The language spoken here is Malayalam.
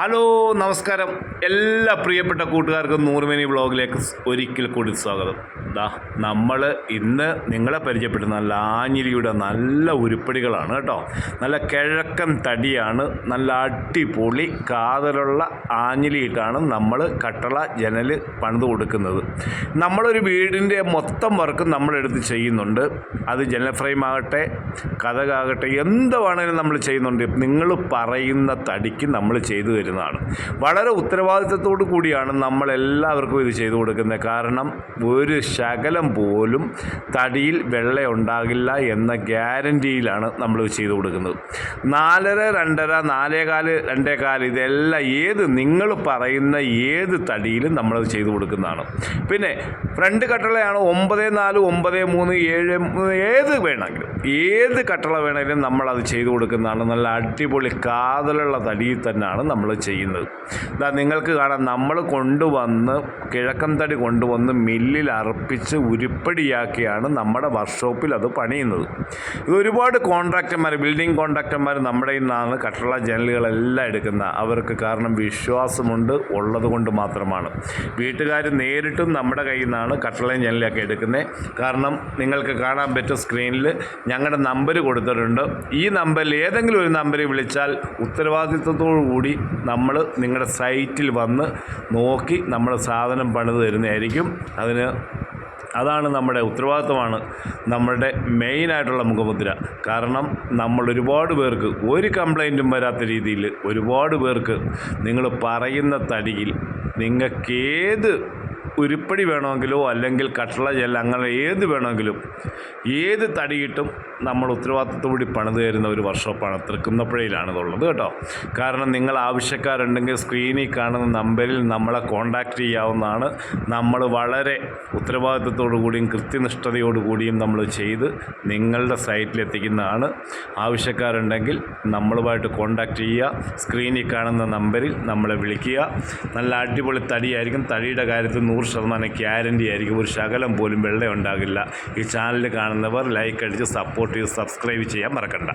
ഹലോ നമസ്കാരം. എല്ലാ പ്രിയപ്പെട്ട കൂട്ടുകാർക്കും നൂറുമേനി ബ്ലോഗിലേക്ക് ഒരിക്കൽ കൂടി സ്വാഗതം. ദാ നമ്മൾ ഇന്ന് നിങ്ങളെ പരിചയപ്പെടുന്ന ലാഞ്ഞിരിയുടെ നല്ല ഉരുപ്പടികളാണ് കേട്ടോ. നല്ല കിഴക്കൻ തടിയാണ് നല്ല അടിപൊളി കാതലുള്ള ആഞ്ഞിലിയിട്ടാണ് നമ്മൾ കട്ടള ജനൽ പണിത് കൊടുക്കുന്നത്. നമ്മളൊരു വീടിന്റെ മൊത്തം വർക്ക് നമ്മളെടുത്ത് ചെയ്യുന്നുണ്ട്. അത് ജനൽ ഫ്രെയിം ആകട്ടെ കഥകാകട്ടെ എന്ത് വേണമെങ്കിലും നമ്മൾ ചെയ്യുന്നുണ്ട്. നിങ്ങൾ പറയുന്ന തടിക്ക് നമ്മൾ ചെയ്തു തരുന്നതാണ്. വളരെ ഉത്തരവാദിത്തത്തോടു കൂടിയാണ് നമ്മളെല്ലാവർക്കും ഇത് ചെയ്തു കൊടുക്കുന്നത്. കാരണം ഒരു ശകലം പോലും തടിയിൽ വെള്ള ഉണ്ടാകില്ല എന്ന ഗ്യാരന്റിയിലാണ് നമ്മൾ ചെയ്തു കൊടുക്കുന്നത്. നാലര രണ്ടര നാലേകാൽ രണ്ടേകാൽ ഇതെല്ലാം ഏത് നിങ്ങൾ പറയുന്ന ഏത് തടിയിലും നമ്മളത് ചെയ്തു കൊടുക്കുന്നതാണ്. പിന്നെ ഫ്രണ്ട് കട്ടളയാണ് ഒമ്പത് നാല് ഒമ്പത് മൂന്ന് ഏഴ് ഏത് വേണമെങ്കിലും ഏത് കട്ടള വേണമെങ്കിലും നമ്മളത് ചെയ്തു കൊടുക്കുന്നതാണ്. നല്ല അടിപൊളി കാതലുള്ള തടിയിൽ തന്നെയാണ് നമ്മൾ ചെയ്യുന്നത്. ഇതാ നിങ്ങൾക്ക് കാണാം നമ്മൾ കൊണ്ടുവന്ന് കിഴക്കൻ തടി കൊണ്ടുവന്ന് മില്ലിൽ അർപ്പിച്ച് ഉരുപ്പടിയാക്കിയാണ് നമ്മുടെ വർക്ക്ഷോപ്പിൽ അത് പണിയുന്നത്. ഇത് ഒരുപാട് കോൺട്രാക്ടർമാർ ബിൽഡിംഗ് കോൺട്രാക്ടർമാർ നമ്മുടെ നിന്നാണ് കട്ടള ജനലുകളെല്ലാം എടുക്കുന്നത് അവർക്ക് കാരണം വിശ്വാസമുണ്ട് ഉള്ളത് കൊണ്ട് മാത്രമാണ്. വീട്ടുകാർ നേരിട്ടും നമ്മുടെ കയ്യിൽ നിന്നാണ് കട്ടളയും ജനലൊക്കെ എടുക്കുന്നത് കാരണം നിങ്ങൾക്ക് കാണാൻ പറ്റും സ്ക്രീനിൽ ഞങ്ങളുടെ നമ്പർ കൊടുത്തിട്ടുണ്ട്. ഈ നമ്പറിൽ ഏതെങ്കിലും ഒരു നമ്പറിൽ വിളിച്ചാൽ ഉത്തരവാദിത്വത്തോടു കൂടി നമ്മൾ നിങ്ങളുടെ സൈറ്റിൽ വന്ന് നോക്കി നമ്മൾ സാധനം പണിത് തരുന്നതായിരിക്കും. അതിന് അതാണ് നമ്മുടെ ഉത്തരവാദിത്വമാണ്. നമ്മുടെ മെയിനായിട്ടുള്ള മുഖമുദ്ര. കാരണം നമ്മൾ ഒരുപാട് പേർക്ക് ഒരു കംപ്ലൈന്റും വരാത്ത രീതിയിൽ ഒരുപാട് പേർക്ക് നിങ്ങൾ പറയുന്ന തടിയിൽ നിങ്ങൾക്ക് ഏത് ഉരുപ്പടി വേണമെങ്കിലോ അല്ലെങ്കിൽ കട്ടള ജെല്ല് അങ്ങനെ ഏത് വേണമെങ്കിലും ഏത് തടിയിട്ടും നമ്മൾ ഉത്തരവാദിത്തത്തോടി പണിത് തരുന്ന ഒരു വർക്ക്ഷോപ്പാണ് തൃക്കുന്നപ്പുഴയിലാണ് ഇതുള്ളത് കേട്ടോ. കാരണം നിങ്ങൾ ആവശ്യക്കാരുണ്ടെങ്കിൽ സ്ക്രീനിൽ കാണുന്ന നമ്പറിൽ നമ്മളെ കോൺടാക്റ്റ് ചെയ്യാവുന്നതാണ്. നമ്മൾ വളരെ ഉത്തരവാദിത്തത്തോടു കൂടിയും കൃത്യനിഷ്ഠതയോടു കൂടിയും നമ്മൾ ചെയ്ത് നിങ്ങളുടെ സൈറ്റിൽ എത്തിക്കുന്നതാണ്. ആവശ്യക്കാരുണ്ടെങ്കിൽ നമ്മളുമായിട്ട് കോൺടാക്റ്റ് ചെയ്യുക സ്ക്രീനിൽ കാണുന്ന നമ്പറിൽ നമ്മളെ വിളിക്കുക. നല്ല അടിപൊളി തടിയായിരിക്കും. തടിയുടെ കാര്യത്തിൽ നൂറ് ശതമാനം ഗ്യാരന്റി ആയിരിക്കും. ഒരു ശകലം പോലും വെള്ളം ഉണ്ടാകില്ല ഈ ചാനൽ കാണുന്നവർ ലൈക്ക് അടിച്ച് സപ്പോർട്ട് ചെയ്ത് സബ്സ്ക്രൈബ് ചെയ്യാൻ മറക്കണ്ട.